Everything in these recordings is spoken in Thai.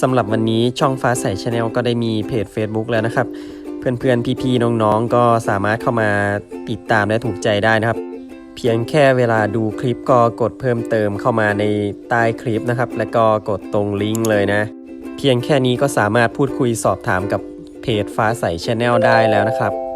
สำหรับวันนี้ช่องฟ้าใสชาแนลก็ได้มีเพจ Facebook แล้วนะครับ เพื่อนๆ พี่ๆ น้องๆ ก็สามารถเข้ามาติดตามและถูกใจได้นะครับ เพียงแค่เวลาดูคลิปก็กดเพิ่มเติมเข้ามาในใต้คลิปนะครับ แล้วก็กดตรงลิงก์เลยนะ เพียงแค่นี้ก็สามารถพูดคุยสอบถามกับเพจฟ้าใสชาแนลได้แล้วนะครับ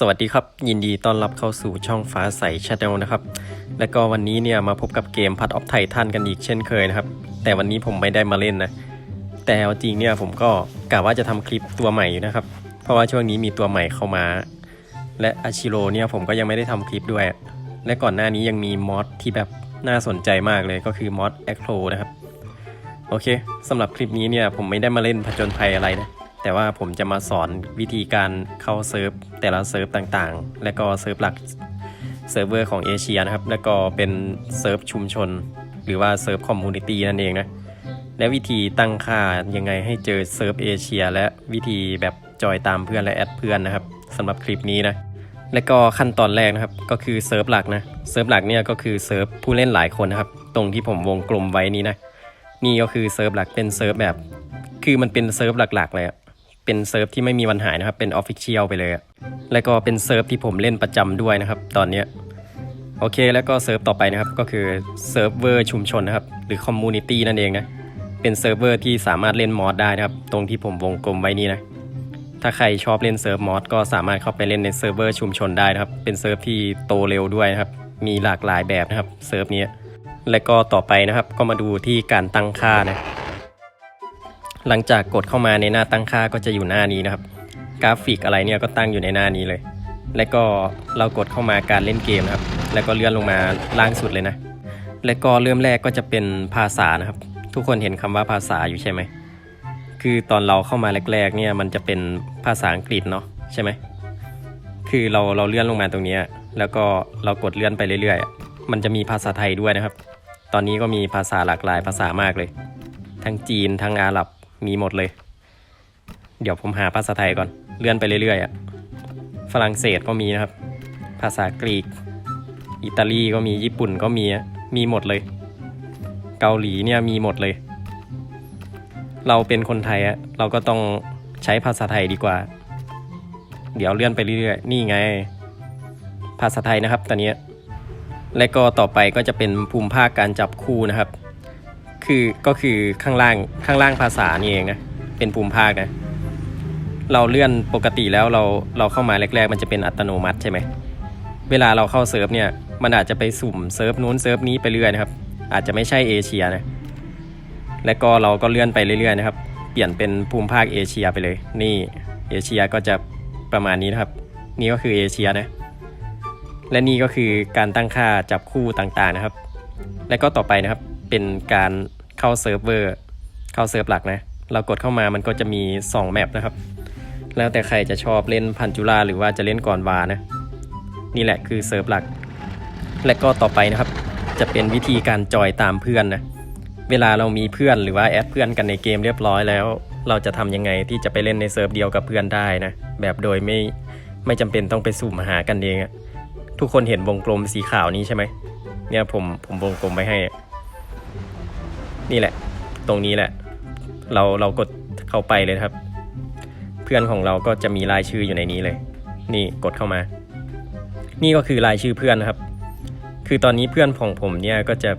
สวัสดีครับ ยินดีต้อนรับเข้าสู่ช่องฟ้าใสชาแนลนะครับ และก็วันนี้เนี่ยมาพบกับเกมพัดออฟไททันกันอีกเช่นเคยนะครับ แต่วันนี้ผมไม่ได้มาเล่นนะ แต่จริงเนี่ยผมก็กะว่าจะทำคลิปตัวใหม่อยู่นะครับ เพราะว่าช่วงนี้มีตัวใหม่เข้ามา และอาชิโร่เนี่ยผมก็ยังไม่ได้ทำคลิปด้วย และก่อนหน้านี้ยังมีมอดที่แบบน่าสนใจมากเลยก็คือมอดแอคโ o นะครับ โอเคสำหรับคลิปนี้เนี่ยผมไม่ได้มาเล่นผจญภัยอะไรนะ แต่ว่าผมจะมาสอนวิธีการเข้าเซิร์ฟ แต่ละเซิร์ฟต่างๆ และก็เซิร์ฟหลักเซิร์ฟเวอร์ของเอเชียนะครับ แล้วก็เป็นเซิร์ฟชุมชน หรือว่าเซิร์ฟคอมมูนิตี้นั่นเองนะ และวิธีตั้งค่ายังไงให้เจอเซิร์ฟเอเชียและวิธีแบบจอยตามเพื่อนและแอดเพื่อนนะครับสำหรับคลิปนี้นะและก็ขั้นตอนแรกนะครับก็คือเซิร์ฟหลักนะเซิร์ฟหลักเนี่ยก็คือเซิร์ฟผู้เล่นหลายคนนะครับ ตรงที่ผมวงกลมไว้นี้นะนี่ก็คือเซิร์ฟหลักเป็นเซิร์ฟแบบ คือมันเป็นเซิร์ฟหลักๆเลยอะ เป็นเซิร์ฟที่ไม่มีวันหายนะครับ เป็นออฟฟิเชียลไปเลยแล้วก็เป็นเซิร์ฟที่ผมเล่นประจำด้วยนะครับ ตอนเนี้ยโอเคแล้วก็เซิร์ฟต่อไปนะครับก็คือเซิร์ฟเวอร์ชุมชนนะครับ หรือคอมมูนิตี้นั่นเองนะเป็นเซิร์ฟเวอร์ที่สามารถเล่นมอดได้นะครับ ตรงที่ผมวงกลมไว้นี้นะถ้าใครชอบเล่นเซิร์ฟมอดก็สามารถเข้าไปเล่นในเซิร์ฟเวอร์ชุมชนได้นะครับ เป็นเซิร์ฟที่โตเร็วด้วยนะครับ มีหลากหลายแบบนะครับเซิร์ฟนี้ และก็ต่อไปนะครับก็มาดูที่การตั้งค่านะ หลังจากกดเข้ามาในหน้าตั้งค่าก็จะอยู่หน้านี้นะครับ กราฟิกอะไรเนี่ยก็ตั้งอยู่ในหน้านี้เลย และก็เรากดเข้ามาการเล่นเกมนะครับ แล้วก็เลื่อนลงมาล่างสุดเลยนะ และก็เริ่มแรกก็จะเป็นภาษานะครับ ทุกคนเห็นคำว่าภาษาอยู่ใช่ไหม คือตอนเราเข้ามาแรกๆเนี่ยมันจะเป็นภาษาอังกฤษเนาะใช่ไหม คือเราเราเลื่อนลงมาตรงนี้ แล้วก็เรากดเลื่อนไปเรื่อยๆ มันจะมีภาษาไทยด้วยนะครับ ตอนนี้ก็มีภาษาหลากหลายภาษามากเลย ทั้งจีนทั้งอาหรับ มีหมดเลย เดี๋ยวผมหาภาษาไทยก่อน เลื่อนไปเรื่อยๆอะฝรั่งเศสก็มีนะครับ ภาษากรีก อิตาลีก็มี ญี่ปุ่นก็มี มีหมดเลย เกาหลีเนี่ยมีหมดเลย เราเป็นคนไทยอะเราก็ต้องใช้ภาษาไทยดีกว่า เดี๋ยวเลื่อนไปเรื่อยๆ นี่ไง ภาษาไทยนะครับตอนนี้ และก็ต่อไปก็จะเป็นภูมิภาคการจับคู่นะครับ คือก็คือข้างล่างข้างล่างภาษานี่เองนะเป็นภูมิภาคนะ เราเลื่อนปกติแล้วเราเราเข้ามาแรก ๆ มันจะเป็นอัตโนมัติใช่ไหมเวลาเราเข้าเซิร์ฟเนี่ยมันอาจจะไปสุ่มเซิร์ฟนู้นเซิร์ฟนี้ไปเรื่อยนะครับ อาจจะไม่ใช่เอเชียนะและก็เราก็เลื่อนไปเรื่อยๆนะครับ เปลี่ยนเป็นภูมิภาคเอเชียไปเลย นี่เอเชียก็จะประมาณนี้นะครับ นี่ก็คือเอเชียนะและนี่ก็คือการตั้งค่าจับคู่ต่างๆนะครับ และก็ต่อไปนะครับเป็นการ เข้าเซิร์ฟเวอร์เข้าเซิร์ฟหลักนะ เรากดเข้ามามันก็จะมี 2 แมปนะครับ แล้วแต่ใครจะชอบเล่นพันจุฬาหรือว่าจะเล่นก่อนวานะ นี่แหละคือเซิร์ฟหลัก และก็ต่อไปนะครับ จะเป็นวิธีการจอยตามเพื่อนนะ เวลาเรามีเพื่อนหรือว่าแอดเพื่อนกันในเกมเรียบร้อยแล้ว เราจะทำยังไงที่จะไปเล่นในเซิร์ฟเดียวกับเพื่อนได้นะ แบบโดยไม่ไม่จำเป็นต้องไปสุ่มหากันเองอะทุกคนเห็นวงกลมสีขาวนี้ใช่ไหมเนี่ยผมผมวงกลมไว้ให้ นี่แหละ ตรงนี้แหละ เราเรากดเข้าไปเลยครับ เพื่อนของเราก็จะมีรายชื่ออยู่ในนี้เลย นี่กดเข้ามา นี่ก็คือรายชื่อเพื่อนนะครับ คือตอนนี้เพื่อนของผมเนี่ยก็จะ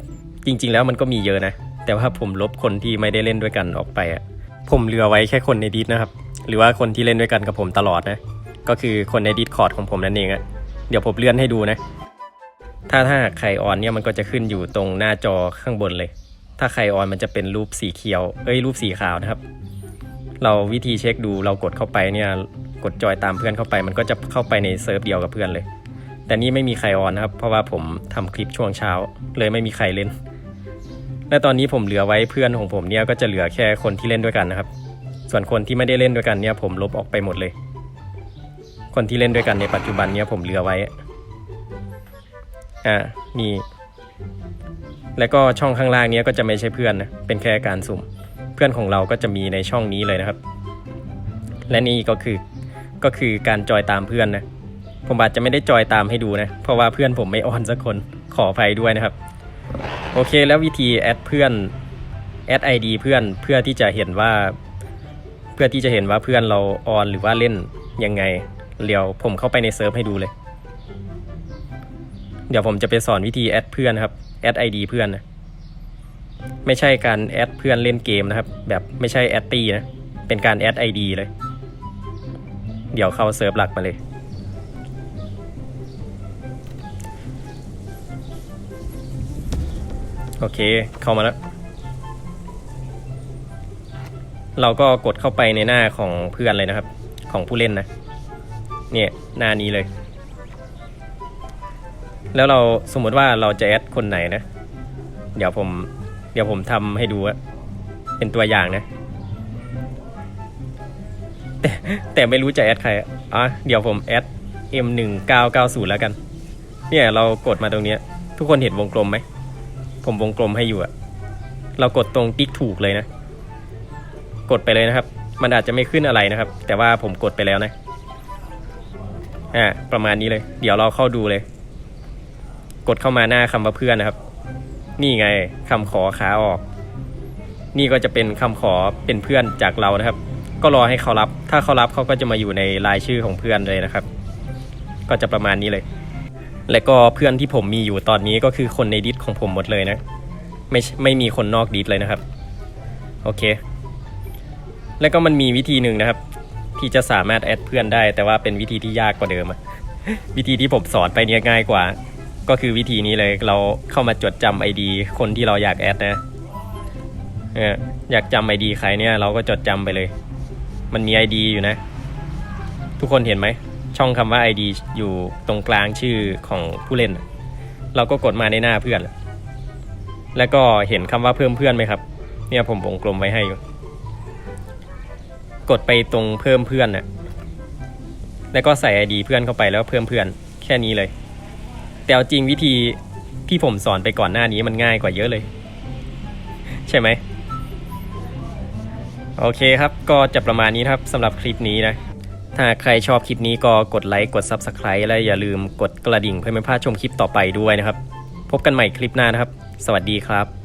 จริง ๆ แล้วมันก็มีเยอะนะ แต่ว่าผมลบคนที่ไม่ได้เล่นด้วยกันออกไปอะผมเหลือไว้แค่คนในดิสนะครับ หรือว่าคนที่เล่นด้วยกันกับผมตลอดนะ ก็คือคนใน Discord ของผมนั่นเองอะเดี๋ยวผมเลื่อนให้ดูนะ ถ้าถ้าใครออนเนี่ยมันก็จะขึ้นอยู่ตรงหน้าจอข้างบนเลย ถ้าใครออนมันจะเป็นรูปสีเขียว เอ้ยรูปสีขาวนะครับ เราวิธีเช็คดูเรากดเข้าไปเนี่ยกดจอยตามเพื่อนเข้าไป มันก็จะเข้าไปในเซิร์ฟเดียวกับเพื่อนเลย แต่นี่ไม่มีใครออนนะครับ เพราะว่าผมทำคลิปช่วงเช้า เลยไม่มีใครเล่น และตอนนี้ผมเหลือไว้เพื่อนของผมเนี่ยก็จะเหลือแค่คนที่เล่นด้วยกันนะครับ ส่วนคนที่ไม่ได้เล่นด้วยกันเนี่ยผมลบออกไปหมดเลย คนที่เล่นด้วยกันในปัจจุบันเนี่ยผมเหลือไว้อ่านี่ แล้วก็ช่องข้างล่างนี้ก็จะไม่ใช่เพื่อนนะ เป็นแค่การสุ่ม เพื่อนของเราก็จะมีในช่องนี้เลยนะครับ และนี่ก็คือก็คือการจอยตามเพื่อนนะ ผมอาจจะไม่ได้จอยตามให้ดูนะ เพราะว่าเพื่อนผมไม่ออนสักคน ขออภัยด้วยนะครับ โอเค แล้ววิธีแอดเพื่อนแอดไอดีเพื่อนเพื่อที่จะเห็นว่า เพื่อที่จะเห็นว่าเพื่อนเราออนหรือว่าเล่นยังไง เดี๋ยวผมเข้าไปในเซิร์ฟให้ดูเลย เดี๋ยวผมจะไปสอนวิธีแอดเพื่อนครับ แอดไอดีเพื่อนนะไม่ใช่การแอดเพื่อนเล่นเกมนะครับ แบบไม่ใช่แอดตี้นะ เป็นการแอดไอดีเลย เดี๋ยวเข้าเซิร์ฟหลักมาเลย โอเคเข้ามาแล้ว เราก็กดเข้าไปในหน้าของเพื่อนเลยนะครับ ของผู้เล่นนะ เนี่ยหน้านี้เลย แล้วเราสมมติว่าเราจะแอดคนไหนนะ เดี๋ยวผม เดี๋ยวผมทำให้ดูเป็นตัวอย่างนะ แต่แต่ไม่รู้จะแอดใครอะอะเดี๋ยวผมแอด M1990 แล้วกัน เนี่ยเรากดมาตรงนี้ ทุกคนเห็นวงกลมไหม ผมวงกลมให้อยู่อะเรากดตรงติ๊กถูกเลยนะ กดไปเลยนะครับ มันอาจจะไม่ขึ้นอะไรนะครับ แต่ว่าผมกดไปแล้วนะ อ่า ประมาณนี้เลย เดี๋ยวเราเข้าดูเลย กดเข้ามาหน้าคำว่าเพื่อนนะครับ นี่ไงคำขอขาออก นี่ก็จะเป็นคำขอเป็นเพื่อนจากเรานะครับ ก็รอให้เขารับ ถ้าเขารับเขาก็จะมาอยู่ในรายชื่อของเพื่อนเลยนะครับ ก็จะประมาณนี้เลย และก็เพื่อนที่ผมมีอยู่ตอนนี้ก็คือคนในดิสของผมหมดเลยนะ ไม่ไม่มีคนนอกดิสเลยนะครับโอเค แล้วก็มันมีวิธีหนึ่งนะครับ ที่จะสามารถแอดเพื่อนได้ แต่ว่าเป็นวิธีที่ยากกว่าเดิมอะวิธีที่ผมสอนไปเนี่ยง่ายกว่า ก็คือวิธีนี้เลยเราเข้ามาจดจำไอดีคนที่เราอยากแอดนะอยากจำไอดีใครเนี่ยเราก็จดจำไปเลย มันมีไอดีอยู่นะ ทุกคนเห็นไหม ช่องคำว่า ID อยู่ตรงกลางชื่อของผู้เล่น เราก็กดมาในหน้าเพื่อน แล้วก็เห็นคำว่าเพิ่มเพื่อนไหมครับ เนี่ยผมวงกลมไว้ให้อยู่ กดไปตรงเพิ่มเพื่อนน่ะแล้วก็ใส่ ID เพื่อนเข้าไปแล้วเพิ่มเพื่อน แค่นี้เลย แต่เอาจริงวิธีที่ผมสอนไปก่อนหน้านี้มันง่ายกว่าเยอะเลย ใช่ไหมโอเคครับ ก็จะประมาณนี้ครับสำหรับคลิปนี้นะ ถ้าใครชอบคลิปนี้ก็กดไลค์กด Subscribe และอย่าลืมกดกระดิ่งเพื่อไม่พลาดชมคลิปต่อไปด้วยนะครับ พบกันใหม่คลิปหน้านะครับ สวัสดีครับ